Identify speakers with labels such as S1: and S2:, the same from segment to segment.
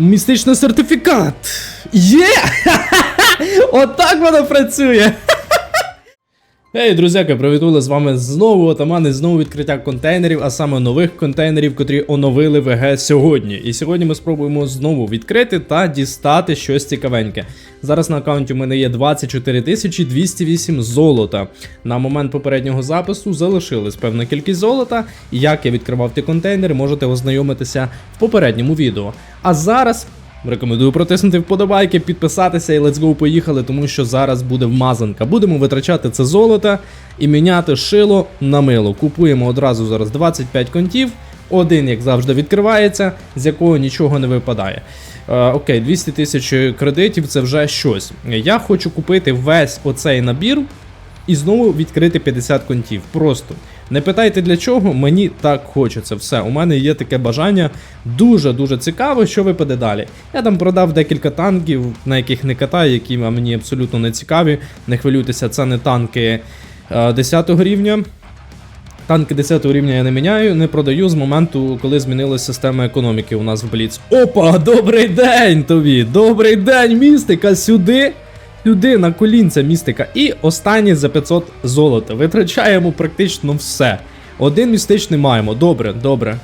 S1: Містичний сертифікат! Є! Отак воно працює! Ей, друзяки, привітули з вами знову отамани, знову відкриття контейнерів, а саме нових контейнерів, котрі оновили ВГ сьогодні. І сьогодні ми спробуємо знову відкрити та дістати щось цікавеньке. Зараз на аккаунті у мене є 24 208 золота. На момент попереднього запису залишилась певна кількість золота. Як я відкривав ті контейнери, можете ознайомитися в попередньому відео. А зараз Рекомендую протиснути вподобайки, підписатися і let's go поїхали, тому що зараз буде вмазанка. Будемо витрачати це золото і міняти шило на мило. Купуємо одразу зараз 25 контів. Один, як завжди, відкривається, з якого нічого не випадає. Е, окей, 200 тисяч кредитів це вже щось. Я хочу купити весь оцей набір і знову відкрити 50 контів. Просто не питайте для чого, мені так хочеться. Все, у мене є таке бажання. Дуже-дуже цікаво, що випаде далі. Я там продав декілька танків, на яких не катаю, які мені абсолютно не цікаві. Не хвилюйтеся, це не танки е, 10 рівня. Танки 10 рівня я не міняю, не продаю з моменту, коли змінилася система економіки у нас в Бліц. Опа, добрий день тобі! Добрий день, містика! Сюди! Сюди на колінця містика. І останній за 500 золота. Витрачаємо практично все. Один містичний маємо. Добре, добре.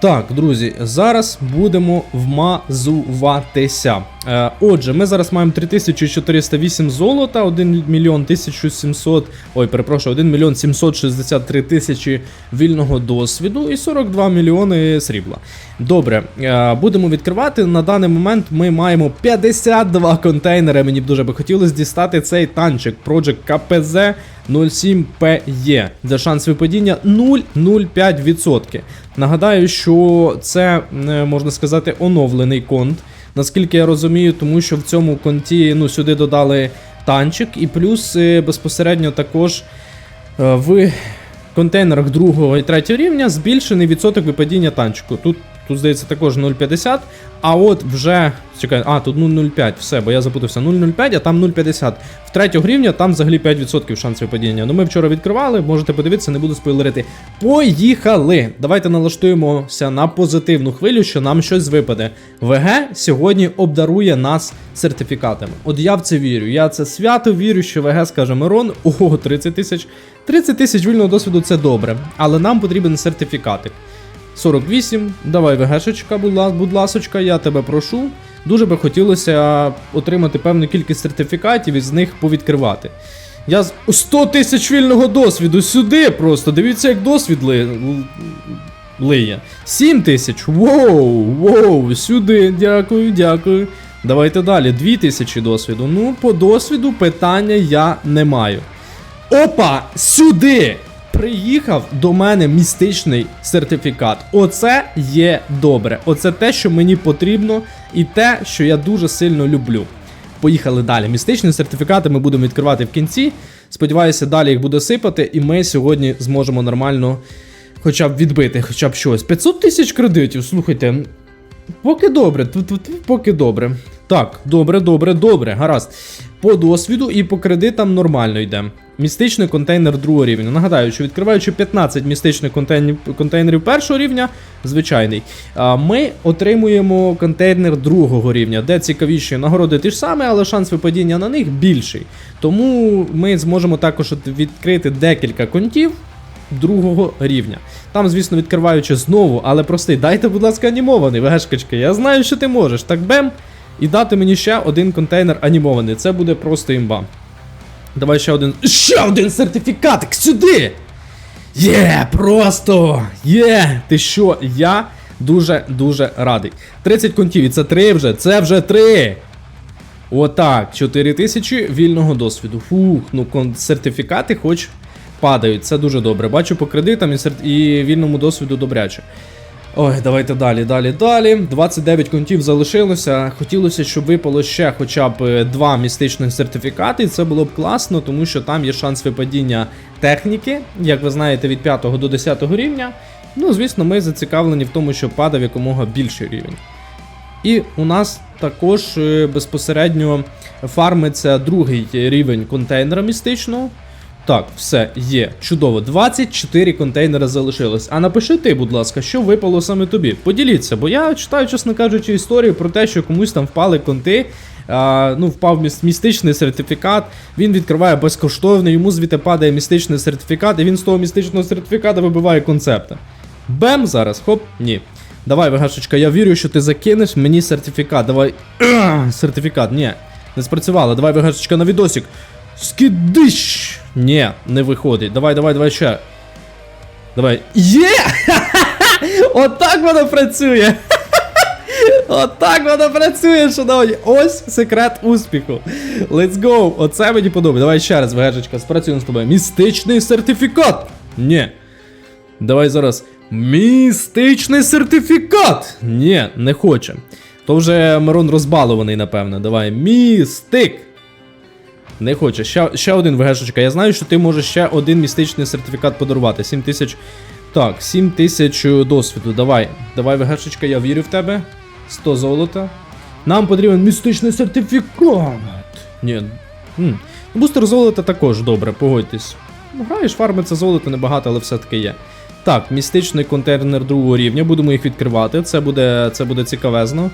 S1: Так, друзі, зараз будемо вмазуватися. Е, отже, ми зараз маємо 3408 золота, 1 мільйон 1700, ой, перепрошую, 1 мільйон 763 тисячі вільного досвіду і 42 мільйони срібла. Добре, е, будемо відкривати. На даний момент ми маємо 52 контейнери. Мені б дуже би хотілося дістати цей танчик Project KPZ 07PE, де шанс випадіння 0,05%. Нагадаю, що це можна сказати оновлений конт. Наскільки я розумію, тому що в цьому конті ну, сюди додали танчик, і плюс е, безпосередньо також е, в контейнерах другого і третього рівня збільшений відсоток випадіння танчику. Тут, тут здається, також 0,50, а от вже. Чекай, а, тут 0,05, все, бо я запутався 0,05, а там 0,50. В третього рівня там взагалі 5% шанс випадіння. Ну ми вчора відкривали, можете подивитися, не буду спойлерити. Поїхали! Давайте налаштуємося на позитивну хвилю, що нам щось випаде. ВГ сьогодні обдарує нас сертифікатами. От я в це вірю. Я це свято вірю, що ВГ скаже Мирон, ого, 30 тисяч. 30 тисяч вільного досвіду це добре, але нам потрібен сертифікатик. 48, давай ВГшечка, будь, ла- ласочка, я тебе прошу. Дуже би хотілося отримати певну кількість сертифікатів і з них повідкривати. Я з 100 тисяч вільного досвіду сюди просто. Дивіться, як досвід ли... лиє. 7 тисяч. Воу, воу, сюди. Дякую, дякую. Давайте далі. 2 тисячі досвіду. Ну, по досвіду питання я не маю. Опа! Сюди! Приїхав до мене містичний сертифікат. Оце є добре. Оце те, що мені потрібно, і те, що я дуже сильно люблю. Поїхали далі. Містичні сертифікати ми будемо відкривати в кінці. Сподіваюся, далі їх буде сипати, і ми сьогодні зможемо нормально хоча б відбити, хоча б щось. 500 тисяч кредитів, слухайте. Поки добре, поки добре. Так, добре, добре, добре, гаразд. По досвіду і по кредитам нормально йде. Містичний контейнер другого рівня. Нагадаю, що відкриваючи 15 містичних контейнерів, першого рівня, звичайний, ми отримуємо контейнер другого рівня, де цікавіші нагороди ті ж самі, але шанс випадіння на них більший. Тому ми зможемо також відкрити декілька контів другого рівня. Там, звісно, відкриваючи знову, але простий, дайте, будь ласка, анімований, вегешкачки. Я знаю, що ти можеш. Так бем. І дати мені ще один контейнер анімований. Це буде просто імба. Давай ще один. Ще один сертифікатик сюди! Є, просто! Є! Ти що? Я дуже-дуже радий. 30 контів, і це 3 вже, це вже 3! Отак, 4 тисячі вільного досвіду. Фух, ну сертифікати хоч падають, це дуже добре. Бачу по кредитам і, сер- і вільному досвіду добряче. Ой, давайте далі, далі, далі. 29 контів залишилося. Хотілося, щоб випало ще хоча б е, два містичних сертифікати. І це було б класно, тому що там є шанс випадіння техніки, як ви знаєте, від 5 до 10 рівня. Ну, звісно, ми зацікавлені в тому, щоб падав якомога більший рівень. І у нас також е, безпосередньо фармиться другий рівень контейнера містичного. Так, все, є. Чудово. 24 контейнери залишилось. А напиши ти, будь ласка, що випало саме тобі. Поділіться, бо я читаю, чесно кажучи, історію про те, що комусь там впали конти. А, ну, впав міс- містичний сертифікат, він відкриває безкоштовно, йому звідти падає містичний сертифікат, і він з того містичного сертифіката вибиває концепта. Бем зараз, хоп, ні. Давай, Вегашечка, я вірю, що ти закинеш мені сертифікат. Давай. Сертифікат, ні. Не спрацювало. Давай, Вегашечка, на відосик. Скидиш! Ні, не виходить. Давай, давай, давай ще. Давай. Є! Отак воно працює! Отак воно працює, шановні. Ось секрет успіху. Let's go. Оце мені подобається. Давай ще раз, Вегашечка, спрацюємо з тобою. Містичний сертифікат! Ні. Давай зараз. Містичний сертифікат! Ні, не хоче. То вже Мирон розбалований, напевно. Давай. Містик! Не хоче. Ще, ще один ВГшечка. Я знаю, що ти можеш ще один містичний сертифікат подарувати. 7 тисяч. Так, 7 тисяч досвіду. Давай. Давай, ВГшечка, я вірю в тебе. 100 золота. Нам потрібен містичний сертифікат. Ні. М. Бустер золота також добре, погодьтесь. Ну, Граєш, фармиться золото небагато, але все-таки є. Так, містичний контейнер другого рівня, будемо їх відкривати. Це буде, це буде цікавезно.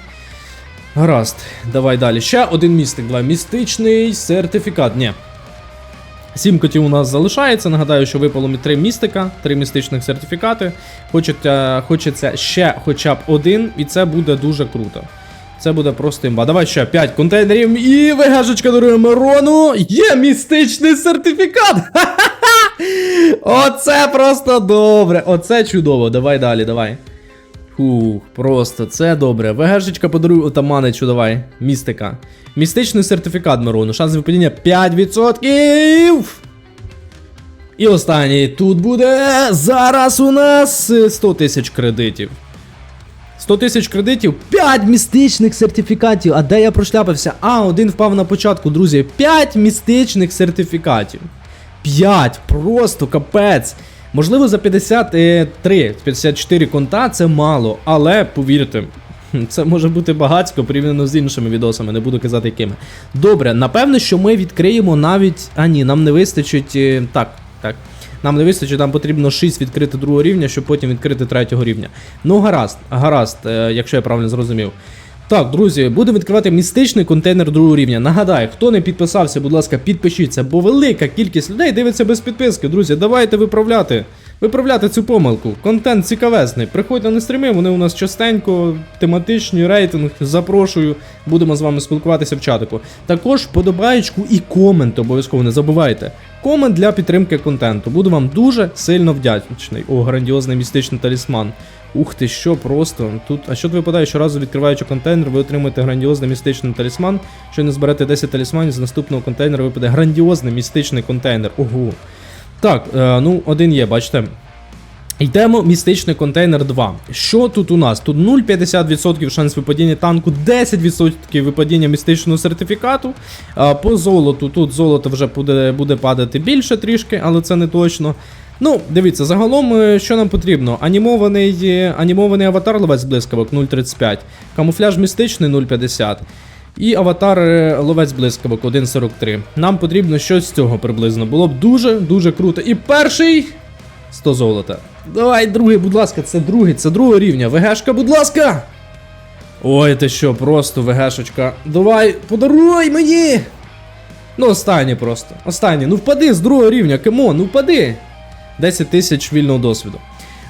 S1: Гаразд, давай далі. Ще один містик. Давай. Містичний сертифікат. Ні. Сім котів у нас залишається. Нагадаю, що випало три містика, три містичних сертифікати. Хочеться, хочеться ще хоча б один, і це буде дуже круто. Це буде просто імба. Давай ще 5 контейнерів і вигашечка дарує Мирону. Є містичний сертифікат! Ха-ха-ха! Оце просто добре. Оце чудово. Давай далі, давай. Фух, просто це добре. ВГшечка подарує отаманичу, давай. Містика. Містичний сертифікат Мирону. Шанс випадіння 5%. І останній тут буде зараз у нас е, 100 тисяч кредитів. 100 тисяч кредитів, 5 містичних сертифікатів. А де я прошляпився? А, один впав на початку, друзі. 5 містичних сертифікатів. 5, просто капець. Можливо, за 53, 54 конта це мало, але повірте. Це може бути багатько порівняно з іншими відосами, не буду казати якими. Добре, напевно, що ми відкриємо навіть. А ні, нам не вистачить. е, Так, так. Нам не вистачить, нам потрібно 6 відкрити другого рівня, щоб потім відкрити третього рівня. Ну, гаразд, гаразд, е, якщо я правильно зрозумів. Так, друзі, будемо відкривати містичний контейнер другого рівня. Нагадаю, хто не підписався, будь ласка, підпишіться, бо велика кількість людей дивиться без підписки. Друзі, давайте виправляти. Виправляти цю помилку. Контент цікавезний. Приходьте на стріми, вони у нас частенько, тематичні, рейтинг. Запрошую, будемо з вами спілкуватися в чатику. Також подобаєчку і комент обов'язково не забувайте. Комент для підтримки контенту. Буду вам дуже сильно вдячний. О, грандіозний містичний талісман. Ух ти, що просто. Тут, а що випадає, щоразу відкриваючи контейнер, ви отримаєте грандіозний містичний талісман. Що не зберете 10 талісманів, з наступного контейнера випаде грандіозний містичний контейнер. Ого. Так, е, ну, один є, бачите. Йдемо містичний контейнер 2. Що тут у нас? Тут 0,50% шанс випадіння танку, 10% випадіння містичного сертифікату. По золоту тут золото вже буде, буде падати більше трішки, але це не точно. Ну, дивіться, загалом, е, що нам потрібно? Анімований, е, анімований аватар ловець блискавок 0,35, камуфляж містичний 0,50. І аватар е, ловець блискавок 1.43. Нам потрібно щось з цього приблизно. Було б дуже-дуже круто. І перший 100 золота. Давай, другий, будь ласка, це другий, це другого рівня. ВГшка, будь ласка. Ой, ти що, просто ВГшечка. Давай, подаруй мені. Ну, останній просто. Останній. Ну впади з другого рівня, кемон, ну впади. 10 тисяч вільного досвіду.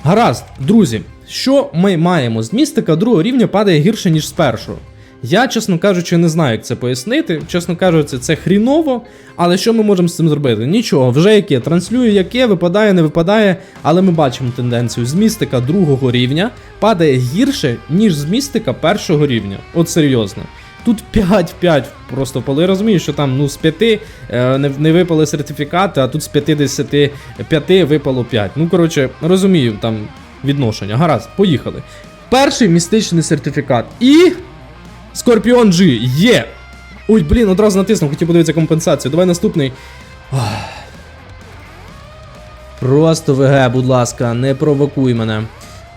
S1: Гаразд, друзі, що ми маємо? З містика другого рівня падає гірше, ніж з першого. Я, чесно кажучи, не знаю, як це пояснити. Чесно кажучи, це хріново. Але що ми можемо з цим зробити? Нічого, вже яке. Транслюю яке, випадає, не випадає. Але ми бачимо тенденцію. З містика другого рівня падає гірше, ніж з містика першого рівня. От серйозно. Тут 5-5 просто коли розумію, що там ну з 5 е, не, не випали сертифікати, а тут з 55 випало 5. Ну, коротше, розумію там відношення. Гаразд, поїхали. Перший містичний сертифікат. І. Скорпіон G є. Ой, блін, одразу натиснув, хотів подивитися компенсацію. Давай наступний. Просто ВГ, будь ласка, не провокуй мене.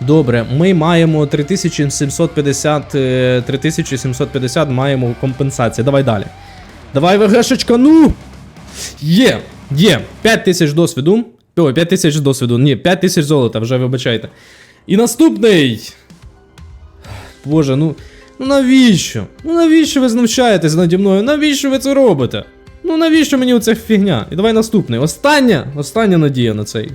S1: Добре, ми маємо 3750, е, 3750 маємо компенсацію. Давай далі. Давай, ВГшечка, ну! Є! Є 5 тисяч досвіду. Ой, 5 тисяч досвіду. Ні, 5 тисяч золота, вже вибачайте. І наступний. Боже, ну. Ну навіщо? Ну навіщо ви знущаєтесь наді мною? Навіщо ви це робите? Ну навіщо мені оця фігня? І давай наступний. Остання, остання надія на цей.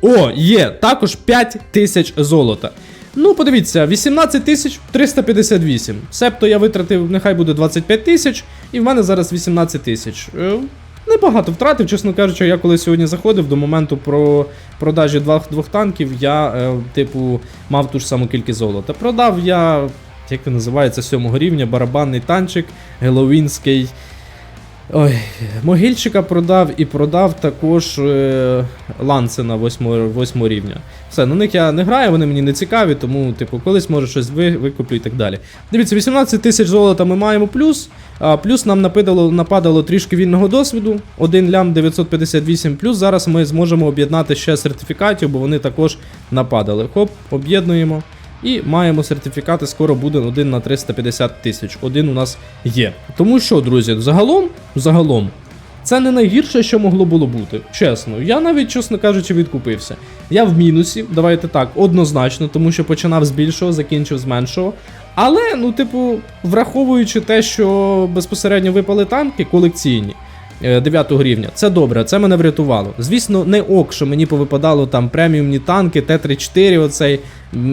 S1: О, є, також 5 тисяч золота. Ну, подивіться, 18 тисяч 358. Себто я витратив, нехай буде 25 тисяч, і в мене зараз 18 тисяч. Небагато втратив, чесно кажучи, я коли сьогодні заходив до моменту про продажі двох, двох танків, я, е, типу, мав ту ж саму кількість золота. Продав я, як він називається, сьомого рівня, барабанний танчик, геловінський. Ой, могильчика продав і продав також е, ланцена 8, 8 рівня. Все, на них я не граю, вони мені не цікаві, тому, типу, колись може щось ви, викуплю і так далі. Дивіться, 18 тисяч золота ми маємо плюс. А, плюс нам нападало, нападало трішки вільного досвіду. 1 лям 958 плюс. Зараз ми зможемо об'єднати ще сертифікатів, бо вони також нападали. Хоп, об'єднуємо. І маємо сертифікати, скоро буде один на 350 тисяч. Один у нас є. Тому що, друзі, загалом, загалом, це не найгірше, що могло було бути. Чесно, я навіть, чесно кажучи, відкупився. Я в мінусі, давайте так, однозначно, тому що починав з більшого, закінчив з меншого. Але, ну, типу, враховуючи те, що безпосередньо випали танки колекційні. 9 рівня. Це добре, це мене врятувало. Звісно, не ок, що мені повипадало там преміумні танки, Т-34, оцей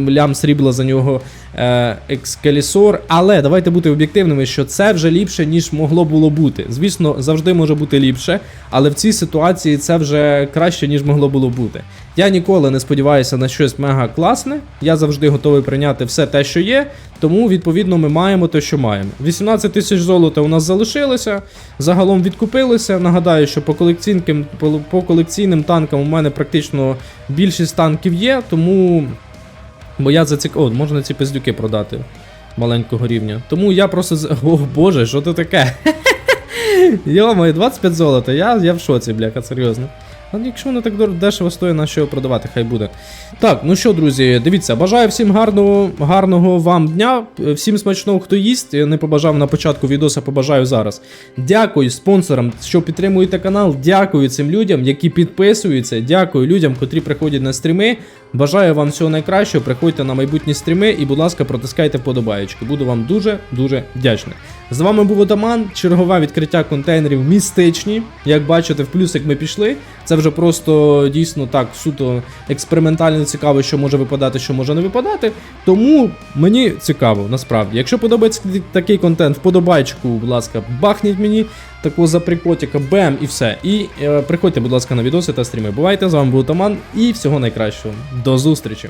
S1: лям срібла за нього е, Екскалісор. Але давайте бути об'єктивними, що це вже ліпше, ніж могло було бути. Звісно, завжди може бути ліпше, але в цій ситуації це вже краще, ніж могло було бути. Я ніколи не сподіваюся на щось мега класне. Я завжди готовий прийняти все те, що є. Тому, відповідно, ми маємо те, що маємо. 18 тисяч золота у нас залишилося. Загалом відкупилися. Нагадаю, що по колекційним, по, колекційним танкам у мене практично більшість танків є, тому. Бо я зацік... О, можна ці пиздюки продати маленького рівня. Тому я просто. О боже, що це таке? Йо-моє, 25 золота. Я, я в шоці, бляха, серйозно. А якщо воно так дешево стоїть, на що його продавати, хай буде. Так, ну що, друзі, дивіться, бажаю всім гарного, гарного вам дня, всім смачного, хто їсть. Я Не побажав на початку відоса, побажаю зараз. Дякую спонсорам, що підтримуєте канал. Дякую цим людям, які підписуються. Дякую людям, котрі приходять на стріми. Бажаю вам всього найкращого. Приходьте на майбутні стріми і, будь ласка, протискайте вподобаєчки. Буду вам дуже дуже вдячний. З вами був Отаман, чергове відкриття контейнерів містичні. Як бачите, в плюсик ми пішли. Це вже просто дійсно так суто експериментально цікаво, що може випадати, що може не випадати. Тому мені цікаво, насправді. Якщо подобається такий контент, вподобайчику, будь ласка, бахніть мені такого за прикотика, бем і все. І е, приходьте, будь ласка, на відоси та стріми. Бувайте, з вами був Отаман і всього найкращого. До зустрічі!